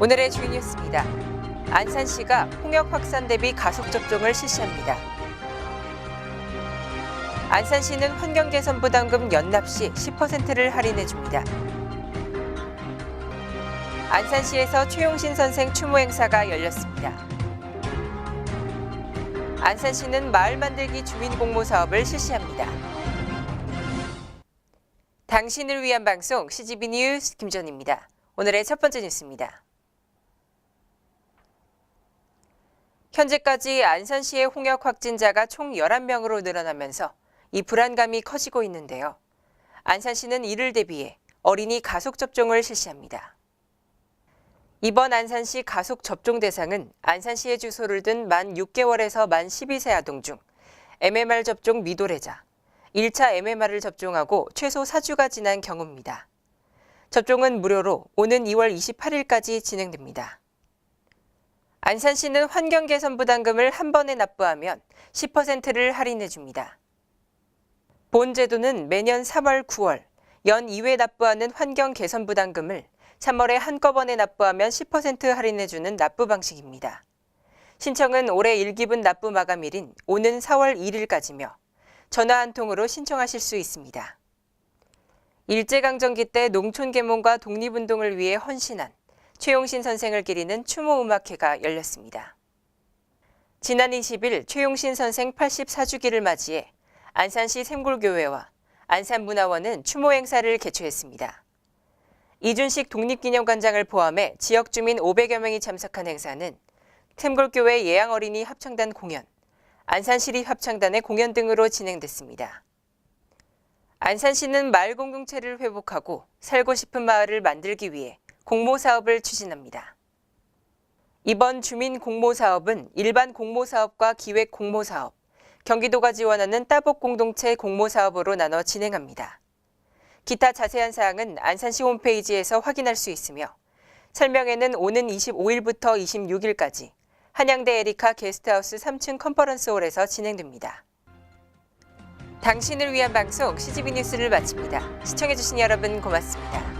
오늘의 주요 뉴스입니다. 안산시가 홍역 확산 대비 가속 접종을 실시합니다. 안산시는 환경 개선 부담금 연납 시 10%를 할인해 줍니다. 안산시에서 최용신 선생 추모 행사가 열렸습니다. 안산시는 마을 만들기 주민 공모 사업을 실시합니다. 당신을 위한 방송 CGV 뉴스 김전입니다. 오늘의 첫 번째 뉴스입니다. 현재까지 안산시의 홍역 확진자가 총 11명으로 늘어나면서 이 불안감이 커지고 있는데요. 안산시는 이를 대비해 어린이 가속 접종을 실시합니다. 이번 안산시 가속 접종 대상은 안산시의 주소를 둔만 6개월에서 만 12세 아동 중 MMR 접종 미도래자, 1차 MMR을 접종하고 최소 4주가 지난 경우입니다. 접종은 무료로 오는 2월 28일까지 진행됩니다. 안산시는 환경 개선 부담금을 한 번에 납부하면 10%를 할인해 줍니다. 본 제도는 매년 3월, 9월 연 2회 납부하는 환경 개선 부담금을 3월에 한꺼번에 납부하면 10% 할인해 주는 납부 방식입니다. 신청은 올해 1기분 납부 마감일인 오는 4월 1일까지며 전화 한 통으로 신청하실 수 있습니다. 일제강점기 때 농촌 계몽과 독립운동을 위해 헌신한 최용신 선생을 기리는 추모 음악회가 열렸습니다. 지난 20일 최용신 선생 84주기를 맞이해 안산시 샘골교회와 안산문화원은 추모 행사를 개최했습니다. 이준식 독립기념관장을 포함해 지역 주민 500여 명이 참석한 행사는 샘골교회 예양어린이 합창단 공연, 안산시립 합창단의 공연 등으로 진행됐습니다. 안산시는 마을 공동체를 회복하고 살고 싶은 마을을 만들기 위해 공모 사업을 추진합니다. 이번 주민 공모 사업은 일반 공모 사업과 기획 공모 사업, 경기도가 지원하는 따복 공동체 공모 사업으로 나눠 진행합니다. 기타 자세한 사항은 안산시 홈페이지에서 확인할 수 있으며 설명회는 오는 25일부터 26일까지 한양대 에리카 게스트하우스 3층 컨퍼런스홀에서 진행됩니다. 당신을 위한 방송 CGV 뉴스를 마칩니다. 시청해주신 여러분 고맙습니다.